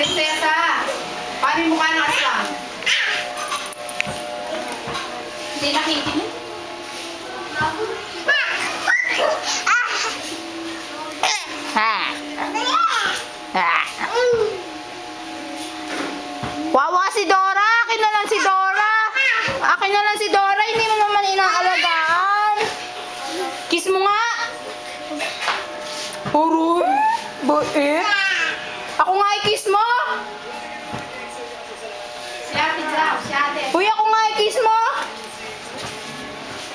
Prinsesa! Paano yung mukha ng aswang? Hindi nakikinig. Wawa si Dora! Akin na lang si Dora! Akin na lang si Dora! Hindi mo naman inaalagaan! Kiss mo nga! Aroy! Bait! Ako nga i-kiss mo! Si ate daw, si ate. Uy, ako nga i-kiss mo!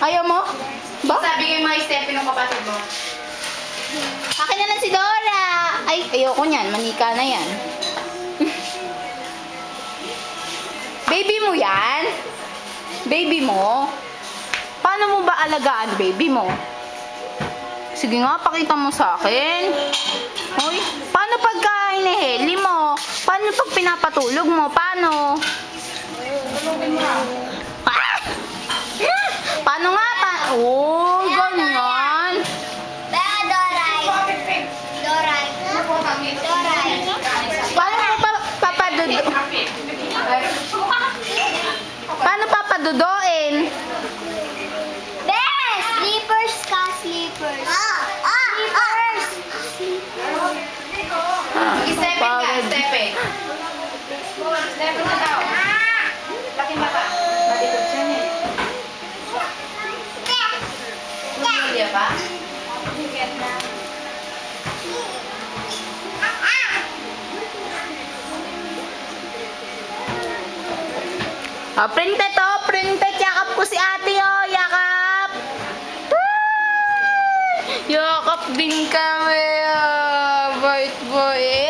Ayaw mo? Ba? Sabi kay mga Steffi ng kapatid mo. Akin na lang si Dora! Ay, ayoko niyan. Manika na yan. baby mo yan? Baby mo? Paano mo ba alagaan baby mo? Sige nga, pakita mo sa akin. Uy, paano pagka hiniheli mo? Paano pag pinapatulog mo? Paano? Ah! Paano nga? Pa oh, ganyan. Paano mo pa papadudo? Paano papadudoin? Julia ba? Oh, printe to, printe. Yakap ko si ate, oh. Yakap. Ah! Yakap din kami, oh. Bait boy. Wendy.